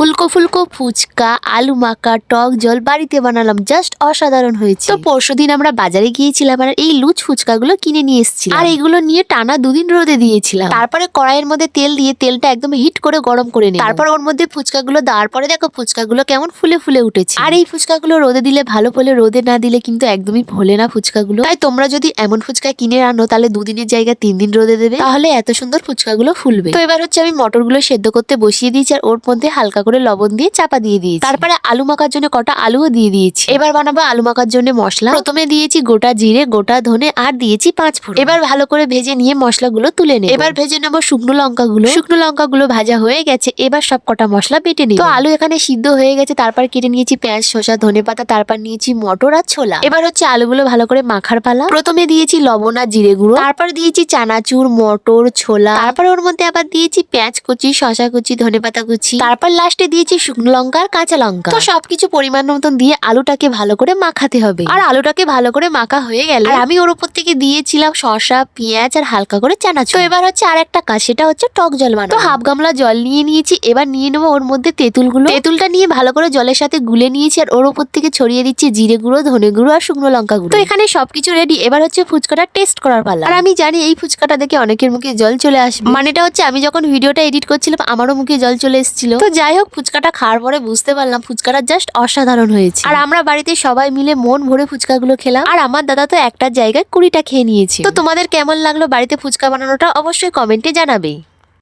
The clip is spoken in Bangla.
ফুলকো ফুলকো ফুচকা আলু মাখা টক জল বাড়িতে বানালাম। জাস্ট অসাধারণ হয়েছে। তো পরশুদিন আমরা বাজারে গিয়েছিলাম আর এই লুচ ফুচকাগুলো কিনে নিয়ে এসেছি আর এগুলো নিয়ে টানা দুদিন রোদে দিয়েছিলাম। তারপরে কড়াইয়ের মধ্যে তেল দিয়ে তেলটা একদম হিট করে গরম করে নিই তারপর ওর মধ্যে ফুচকাগুলো দেওয়ার পরে দেখো ফুচকাগুলো কেমন ফুলে ফুলে উঠেছে। আর এই ফুচকাগুলো রোদে দিলে ভালো ফলে রোদে না দিলে কিন্তু একদমই ফোলে না ফুচকাগুলো। তাই তোমরা যদি এমন ফুচকা কিনে আনো তাহলে দুদিনের জায়গায় তিন দিন রোদে দেবে। তাহলে এত সুন্দর ফুচকাগুলো ফুলবে। তো এবার হচ্ছে আমি মটরগুলো সেদ্ধ করতে বসিয়ে দিয়েছি আর ওর মধ্যে হালকা করে লবণ দিয়ে চাপা দিয়ে দিয়েছি। তারপরে আলু মাখার জন্য কটা আলুও দিয়ে দিয়েছি। এবার বানাবো আলু মাখার জন্য মশলা। প্রথমে দিয়েছি গোটা জিরে, গোটা ধনে, আর দিয়েছি পাঁচ ফোড়ন। এবার ভালো করে ভেজে নিয়ে মশলাগুলো তুলে নেব। এবার ভেজে নেব শুকনো লঙ্কাগুলো। শুকনো লঙ্কাগুলো ভাজা হয়ে গেছে। এবার সব কটা মশলা বেটে নিই তো আলু এখানে সিদ্ধ হয়ে গেছে। তারপর কেটে নিয়েছি পেঁয়াজ, শসা, ধনে পাতা, তারপর নিয়েছি মটর আর ছোলা। এবার হচ্ছে আলুগুলো ভালো করে মাখার পালা। প্রথমে দিয়েছি লবণ আর জিরে গুঁড়ো। তারপর দিয়েছি চানাচুর, মটর, ছোলা। তারপর ওর মধ্যে আবার দিয়েছি পেঁয়াজ কুচি, শসা কুচি, ধনে পাতা কুচি। তারপর লাস্টে দিয়েছি শুকনো লঙ্কা আর কাঁচা লঙ্কা। তো সবকিছু পরিমাণ মতন দিয়ে আলুটাকে ভালো করে মাখাতে হবে। আর আলুটাকে ভালো করে মাখা হয়ে গেলে আর আমি ওর উপর থেকে দিয়েছিলাম শসা পেঁয়াজ আর হালকা করে চানাচুর। তো এবার হচ্ছে আর একটা কাজ সেটা হচ্ছে টক জল বানানো। তো হাফ গামলা জল নিয়ে নিয়েছি এবার নিয়ে নেব ওর মধ্যে তেঁতুলগুলো। তেঁতুলটা নিয়ে ভালো করে জলের সাথে গুলে নিয়েছি আর ওর উপর থেকে ছড়িয়ে দিচ্ছি জিরে গুঁড়ো ধনে গুঁড়ো আর শুকনো লঙ্কা গুঁড়ো। তো এখানে সবকিছু রেডি এবার হচ্ছে ফুচকাটা টেস্ট করার পালা। আর আমি জানি এই ফুচকাটা দেখে অনেকের মুখে জল চলে আসবে। মানেটা হচ্ছে আমি যখন ভিডিওটা এডিট করছিলাম আমারও মুখে জল চলে এসেছিল। তো যাই হোক ফুচকাটা খাওয়ার পরে বুঝতে পারলাম ফুচকাটা জাস্ট অসাধারণ হয়েছে। আর আমরা বাড়িতে সবাই মিলে মন ভরে ফুচকাগুলো খেলাম। আর আমার দাদা তো একটা জায়গায় কুড়িটা খেয়ে নিয়েছে তো তোমাদের কেমন লাগল বাড়িতে ফুচকা বানানোটা অবশ্যই কমেন্টে জানাবে।